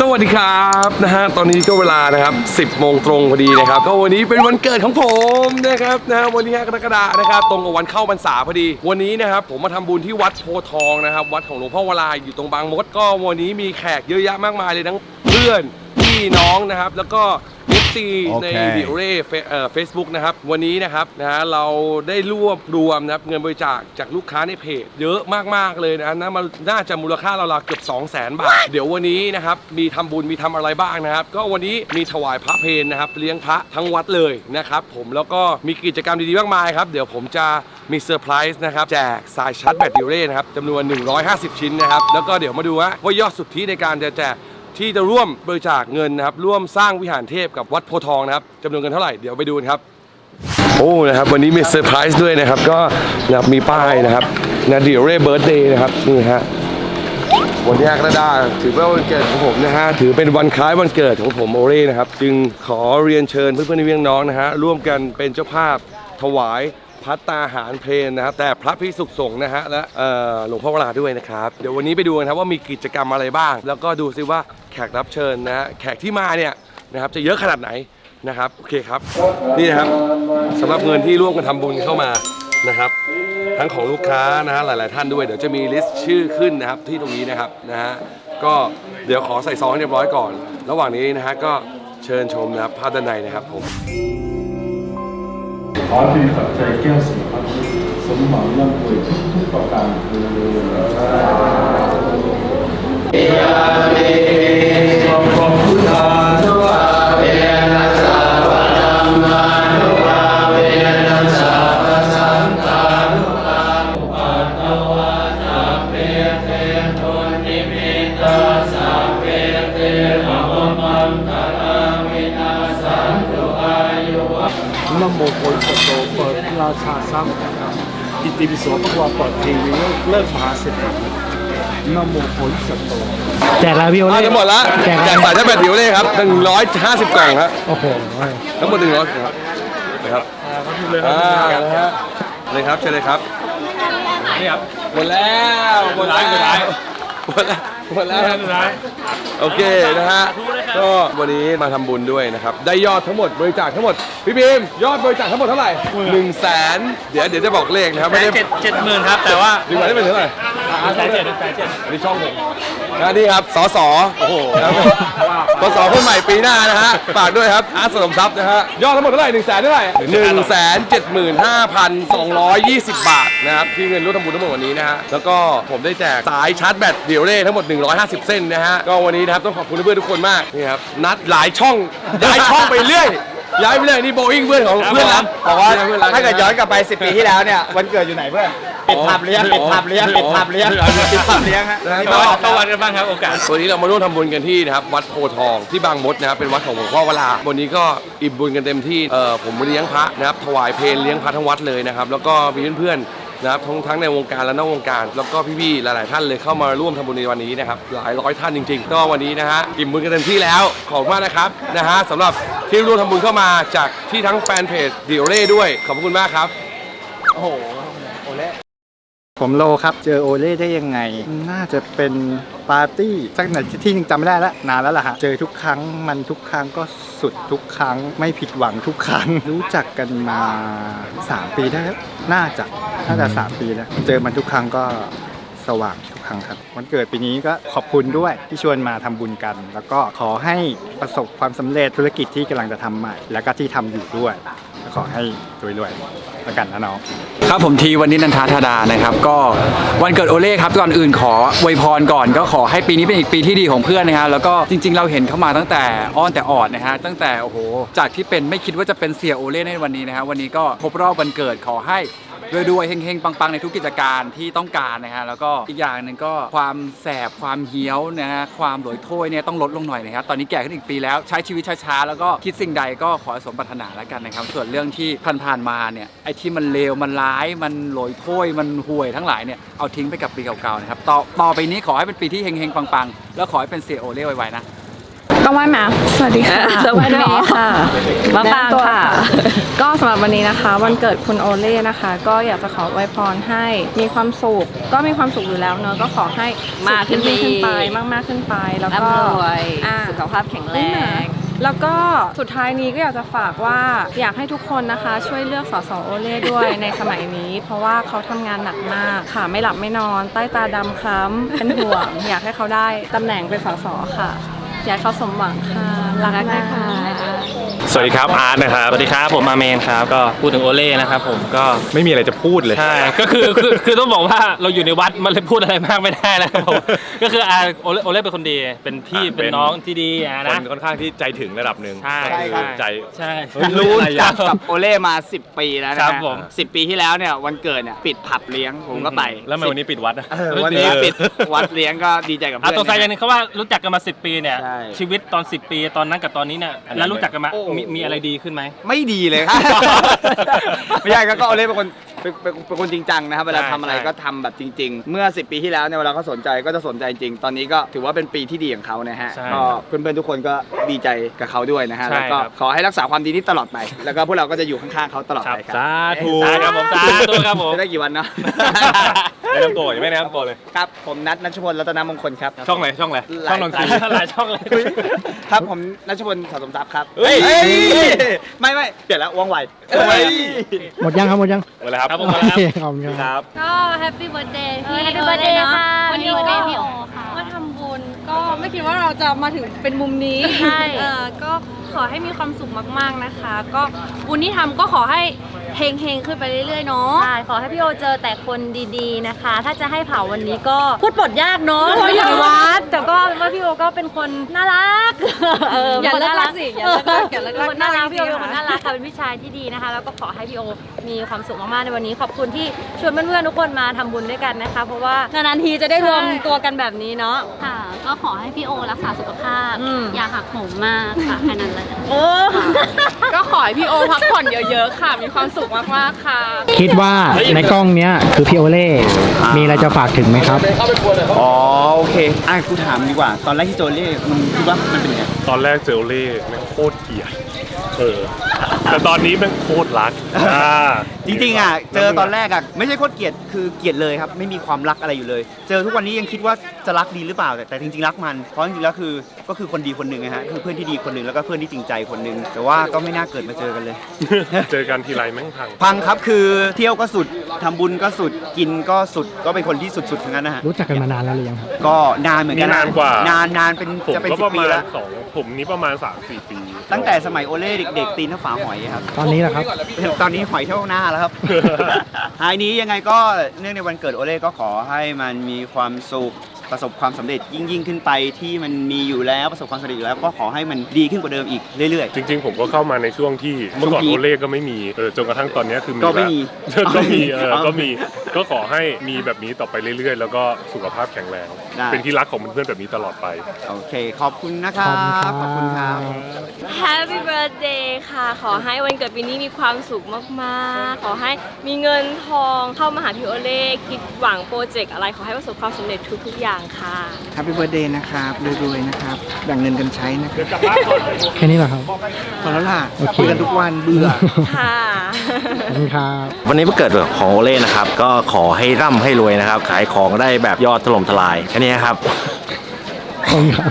สวัสดีครับนะฮะตอนนี้ก็เวลานะครับ 10โมงตรงพอดีนะครับก็วันนี้เป็นวันเกิดของผมนะครับนะวันที่5กรกฎาคมนะครับตรงกับวันเข้าพรรษาพอดี วันนี้นะครับผมมาทำบุญที่วัดโพทองนะครับ วัดของหลวงพ่อวลาอยู่ตรงบางมดก็วันนี้มีแขกเยอะแยะมากมายเลยทั้งเพื่อนพี่น้องนะครับ แล้วก็ FC ในเคดิเร่เฟซบุ๊กนะครับ วันนี้นะครับนะฮะเราได้รวบรวมนะครับเงินบริจาคจากลูกค้าในเพจ เยอะมากๆเลยนะน่ามาน่าจะมูลค่าเราวๆเกือบ 2 0 0 0 0 0บาท เดี๋ยววันนี้นะครับมีทำบุญมีทำอะไรบ้างนะครับ ก็วันนี้มีถวายพระเพลนะครับ เลี้ยงพระทั้งวัดเลยนะครับผมแล้วก็มีกิจกรรมดีๆมากมายครับ เดี๋ยวผมจะมีเซอร์ไพรส์นะครับ แจกสายชาร์จแบตดิโอเร่นะครับจำนวน 150 ชิ้นนะครับ แล้วก็เดี๋ยวมาดูว่าว่ายอดสุทธิในการจะแจก ที่จะร่วมบริจาคเงินนะครับ ร่วมสร้างวิหารเทพกับวัดโพทองนะครับจำนวนเงินเท่าไหร่เดี๋ยวไปดูกันครับ โอ้นะครับวันนี้มีเซอร์ไพรส์ด้วยนะครับ ก็นะครับมีป้ายนะครับนะเดี๋ยวเร่เบิร์ดเดย์นะครับนี่ฮะวันที่5กรกฎาถือว่าวันเกิดของผมนะฮะถือเป็นวันคล้ายวันเกิดของผมโอเร่นะครับ จึงขอเรียนเชิญเพื่อนๆพี่น้องนะฮะร่วมกันเป็นเจ้าภาพถวายพัตตาหารเพลนนะครับ แต่พระพิสุขสงฆ์นะฮะและเอ่อหลวงพ่อวราด้วยนะครับ เดี๋ยววันนี้ไปดูกันครับว่ามีกิจกรรมอะไรบ้าง แล้วก็ดูซิว่า ขกรับเชิญนะฮะแขกที่มาเนี่ยนะครับจะเยอะขนาดไหนนะครับโอเคครับนี่นะครับสำหรับเงินที่ร่วมกันทำบุญเข้ามานะครับ ทั้งของลูกค้านะฮะหลาย ๆ ท่านด้วยเดี๋ยวจะมีลิสต์ชื่อขึ้นนะครับที่ตรงนี้นะครับนะฮะก็เดี๋ยวขอใส่ซองให้เรียบร้อยก่อน ระหว่างนี้นะฮะก็เชิญชมนะครับภาพด้านในนะครับผมขอที่ปัจจัยแก้วสิบพันสมหวังร่ำรวยทุกๆประการคือข เปิดราชาทรัพย์อิติปิโสพระวาเปิดทีวีเลิกมหาเศรษฐีนะโมโพธิสัตว์โตแจกแล้วพี่โออะเล่ทั้งหมดละแจกแจกสายชาร์จแบตเดียวเลยครับ150กล่องครับโอ้โหทั้งหมด100ครับนะครับอ่านะฮะเลยครับเชิญเลยครับนี่ครับหมดแล้วหมดแล้วหมดแล้วหมดแล้วครับโอเคนะฮะ ก็วันนี้มาทำบุญด้วยนะครับ ได้ยอดทั้งหมดบริจาคทั้งหมด พี่บีมยอดบริจาคทั้งหมดเท่าไหร่หนึ่งแสนเดี๋ยวเดี๋ยวจะบอกเลขนะครับไม่ได้เจ็ดเจ็ดหมื่นครับ แต่ว่าดึงมาได้เป็นเท่าไหร่ แสนเจ็ดแสนเจ็ดนี่ช่องผมนะนี่ครับสสโอ้โหครับสสคนใหม่ปีหน้านะฮะฝากด้วยครับอาร์ตสมทรัพย์นะฮะยอดทั้งหมดเท่าไหร่หนึ่งแสนเท่าไหร่หนึ่งแสนเจ็ดหมื่นห้าพันสองร้อยยี่สิบบาทนะครับที่เงินร่วมทำบุญทั้งหมดวันนี้นะฮะแล้วก็ผมได้แจกสายชาร์จแบตเดี่ยวเร่ทั้งหมด 150 เส้นนะฮะก็วันนี้นะครับต้องขอบคุณเพื่อนๆทุกคนมากนี่ครับนัดหลายช่องย้ายช่องไปเรื่อย ย้ายไปเรื่อยนี่โบอิงเพื่อนของเพื่อนรักบอกว่าพื่นรัถ้าเกิดย้อนกลับไป 10 ปีที่แล้วเนี่ยวันเกิดอยู่ไหนเพื่อนปิดผับเลี้ยงปิดผับเลี้ยงปิดผับเลี้ยงปิดผับเลี้ยงฮะนะฮะก็เข้าวันกันบ้างครับโอกาสวันนี้เรามาร่วมทำบุญกันที่นะครับวัดโพธิ์ทองที่บางมดนะครับเป็นวัดของหลวงพ่อวลาวันนี้ก็อิ่มบุญกันเต็มที่เอ่อผมเลี้ยงพระนะครับถวายเพลเลี้ยงพระทั้งวัดเลยนะครับแล้วก็มีเพื่อนๆ นะครับทั้งทั้งในวงการและนอกวงการ แล้วก็พี่ๆหลายๆท่านเลยเข้ามาร่วมทำบุญในวันนี้นะครับหลายร้อยท่านจริงๆก็วันนี้นะฮะอิ่มบุญกันเต็มที่แล้วขอบคุณมากนะครับนะฮะสำหรับที่ร่วมทำบุญเข้ามาจากที่ทั้งแฟนเพจเดียวเร่ด้วยขอบคุณมากครับ โอ้โห ผมโลครับ เจอโอเล่ได้ยังไง น่าจะเป็นปาร์ตี้สักไหนที่หนึงจำไม่ได้แล้วนานแล้วล่ะฮะ เจอทุกครั้งมันทุกครั้งก็สุดทุกครั้ง ไม่ผิดหวังทุกครั้ง รู้จักกันมา 3 ปีได้แล้วน่าจะน่าจะ 3 ปีแล้ว เจอมันทุกครั้งก็สว่างทุกครั้งครับวันเกิดปีนี้ก็ขอบคุณด้วยที่ชวนมาทำบุญกัน แล้วก็ขอให้ประสบความสำเร็จธุรกิจที่กำลังจะทำใหม่ แล้วก็ที่ทำอยู่ด้วย ขอให้รวยๆแล้วกันนะน้อง ครับผมทีวันนี้นันทาธาดานะครับ ก็วันเกิดโอเล่ครับก่อนอื่นขออวยพรก่อนก็ขอให้ปีนี้เป็นอีกปีที่ดีของเพื่อนนะฮะแล้วก็จริง ๆ เราเห็นเขามาตั้งแต่อ้อนแต่ออดนะฮะตั้งแต่โอ้โหจากที่เป็นไม่คิดว่าจะเป็นเสียโอเล่ในวันนี้นะฮะวันนี้ก็ครบรอบวันเกิดขอให้ รวยๆเฮงๆ ปังๆ ในทุกกิจการที่ต้องการนะฮะแล้วก็อีกอย่างหนึ่งก็ความแสบความเหี้ยวนะฮะความหลอยโถ้วยเนี่ยต้องลดลงหน่อยนะครับตอนนี้แก่ขึ้นอีกปีแล้วใช้ชีวิตช้าๆแล้วก็คิดสิ่งใดก็ขอให้สมปรารถนาแล้วกันนะครับส่วนเรื่องที่ผ่านๆมาเนี่ยไอ้ที่มันเลวมันร้ายมันหลอยโถ้วยมันห่วยทั้งหลายเนี่ยเอาทิ้งไปกับปีเก่าๆนะครับต่อต่อไปนี้ขอให้เป็นปีที่เฮงๆปังๆ แล้วขอให้เป็นเสียโอเล่ไวๆนะ ต้องไหว้ไหมสวัสดีค่ะจะไหว้ด้วยเหรอค่ะมะปรางแนะนำตัวค่ะ ก็สำหรับวันนี้นะคะ วันเกิดคุณโอเล่นะคะ ก็อยากจะขออวยพรให้มีความสุข ก็มีความสุขอยู่แล้วเนอะก็ขอให้มากขึ้นไปสุขขึ้นไปอีกมากๆขึ้นไป แล้วก็ร่ำรวยอ่าสุขภาพแข็งแรนี่นะงแล้วก็สุดท้ายนี้ก็อยากจะฝากว่าอยากให้ทุกคนนะคะ ช่วยเลือกสสโอเล่ด้วยในสมัยนี้ เพราะว่าเขาทำงานหนักมากค่ะไม่หลับไม่นอน ใต้ตาดำคล้ำเป็นห่วง อยากให้เขาได้ตำแหน่งเป็นสสค่ะ อยากให้เขาสมหวังค่ะรักนะคะสวัสดีครับอาร์ตนะครับสวัสดีครับผมมาเมนครับก็พูดถึงโอเล่นะครับผมก็ไม่มีอะไรจะพูดเลย ใช่ก็คือคือคือต้องบอกว่าเราอยู่ในวัดมันเลยพูดอะไรมากไม่ได้นะครับผมก็คืออาโอเล่โอเล่เป็นคนดีเป็นพี่อ่าเป็นเป็นน้องที่ดีอะคนะ นค่อนข้างที่ใจถึงระดับหนึ่งใช่ก็คือใจ ใช่รู้อะไรอย่างกับโอเล่มา 10 ปีแล้วนะครัฮะบผม สิปีที่แล้วเนี่ยวันเกิดเนี่ยปิดผับเลี้ยงผมก็ไปแล้วทำไมวันนี้ปิดวัดอะ เออวันนี้เออปิดวัดเลี้ยงก็ดีใจกับอะเพื่อนตัวใจอย่างหนะนึงเขาว่ารู้จักกันมา 10 ปีเนี่ยใช่ชีวิตตอน 10 ปีตอนนั้นกับตอนนี้เนี่ยแล้วรู้จักกันมาโอ้มีมีอะไรดีขึ้นไหม ไม่ดีเลยครับ ไม่ใช่ก็ก็โอเล่เป็นคนเป็นเป็นเป็นคนจริงจังนะครับเวลาใช่ทำอะไรใช่ ก็ทำแบบจริง ๆ เมื่อ 10 ปีที่แล้วเนี่ยเวลาเขาสนใจก็จะสนใจจริง ตอนนี้ก็ถือว่าเป็นปีที่ดีของเขานะฮะใช่ก็เพื่อนๆทุกคนก็ดีใจกับเขาด้วยนะฮะใช่แล้วก็ครับ ขอให้รักษาความดีนี้ตลอดไปแล้วก็พวกเราก็จะอยู่ข้างๆเขาตลอดไปครับสาธุสาธุครับผมสาธุครับผม จะได้กี่วันเนาะแนะนำตัวยังไม่แนะนำตัวเลย ครับ ผมนัทนัชพลรัตนมงคลครับ ช่องไหนช่องไหนหลายช่องนนหลายทรีหลายช่องเลยครับผมนัชพลสะสมทรัพย์ครับเฮ้ย ไม่ไม่เปลี่ยนแล้วว่องไวเฮ้ยหมดยังครับหมดยังหมดแล้วครับครับผมหมดแล้วครับขอบคุณครับครับ ก็แฮปปี้เบิร์ดเดย์พี่ Happy birthday ค่ะวันนี้ก็พี่โอค่ะมาทำ บุญก็ไม่คิดว่าเราจะมาถึงเป็นมุมนี้ใช่ เออก็ขอให้มีความสุขมากๆนะคะ ก็บุญที่ทำก็ขอให้เฮงๆขึ้นไปเรื่อยๆเนาะ ใช่ขอให้พี่โอเจอแต่คนดีๆนะคะ ถ้าจะให้เผาวันนี้ก็พูดบทยากเนาะเพราะอยู่ในวัดแต่ก็เป็นว่าพี่โอก็เป็นคนน่ารักเอออย่าเป็นคนเลิกรักสิอย่าเลิกรักอย่าเลิกรักป็นคนน่ารักน่ารักพี่โอเป็นคนจริงๆน่ารักค่ะเป็นพี่ชายที่ดีนะคะ แล้วก็ขอให้พี่โอมีความสุขมากๆในวันนี้ ขอบคุณที่ชวนเพื่อนๆทุกคนมาทำบุญด้วยกันนะคะ เพราะว่านานๆทีจะได้รวมตัวกันแบบนี้เนาะ ค่ะก็ขอให้พี่โอรักษาสุขภาพ อืม อย่าหักโหมมากค่ะแค่นั้นเลยโอ้ก็ขอให้พี่โอพักผ่อนเยอะๆค่ะ มีความสุขมากๆค่ะ คิดว่าในกล้องเนี้ยคือพี่โอเล่ มีอะไรจะฝากถึงไหมครับ อ๋อโอเคอะกูถามดีกว่า ตอนแรกที่โจเล่มึงคิดว่ามันเป็นยังไง ตอนแรกเจอเล่แม่งโคตรเกลียดเออ แต่ตอนนี้แม่งโคตรรักอ่าจริงๆอะเจอตอนแรกอะไม่ใช่โคตรเกลียดคือเกลียดเลยครับ ไม่มีความรักอะไรอยู่เลย เจอทุกวันนี้ยังคิดว่าจะรักดีหรือเปล่าแต่แต่จริงๆรักมันเพราะจริงๆแล้วคือก็คือคนดีคนหนึ่งนะฮะคือเพื่อนที่ดีคนหนึ่งแล้วก็เพื่อนที่จริงใจคนหนึ่งแต่ว่าก็ไม่น่าเกิดมาเจอกันเลย เจอกันทีไรแม่งพังพังครับคือเที่ยวก็สุดทำบุญก็สุดกินก็สุดก็เป็นคนที่สุดๆทั้งนั้นนะฮะรู้จักกันมานานแล้วหรือยังครับ ก็นานเหมือนกันนี่นานกว่า นานนานเป็นผมจะเป็นก็สิปบระปีมาณแล้ว สองผมนี้ประมาณ3-4ปี ตั้งแต่สมัยโอเล่เด็กๆ ตีนเท่าฝาหอยครับ ตอนนี้แหละครับ ตอนนี้หอยเท่าหน้าแล้วครับ ท้ายนี้ยังไงก็เนื่องในวันเกิดโอเล่ก็ขอให้มันมีความสุข ประสบความสำเร็จยิ่งยิ่งขึ้นไปที่มันมีอยู่แล้วประสบความสำเร็จอยู่แล้วก็ขอให้มันดีขึ้นกว่าเดิมอีกเรื่อยจริง ๆ ผมก็เข้ามาในช่วงที่เมื่อก่อนช่วงพีคโอเล่ก็ไม่มีเออจนกระทั่งตอนนี้คือมีก็ไม่มีแล้วก็มีเออเอาก็มีก็ขอให้มีแบบนี้ต่อไปเรื่อยๆ แล้วก็สุขภาพแข็งแรงได้เป็นที่รักของเพื่อนๆแบบนี้ตลอดไปๆโอเค ขอบคุณนะครับขอบคุณครับ Happy birthday ค่ะ ขอให้วันเกิดปีนี้มีความสุขมากๆ ขอให้มีเงินทองเข้ามาหาพี่โอเล่คิดหวังโปรเจกต์อะไรขอให้ประสบความสำเร็จทุกๆอย่างค่ะ h a p p ี b เบ t ร์ a เดย์นะครับรวยๆนะครับแบ่งเงินกันใช้นะครับแค่นี้เหรอครับ พอแล้วล่ะคุยกันทุกวันเบื่อ ค่ะ ขอบคุณครับ วันนี้วันเกิดของโอเล่นะครับ ก็ขอให้ร่ำให้รวยนะครับ ขายของได้แบบยอดถล่มทลาย แค่นี้ครับ ขอบคุณครับ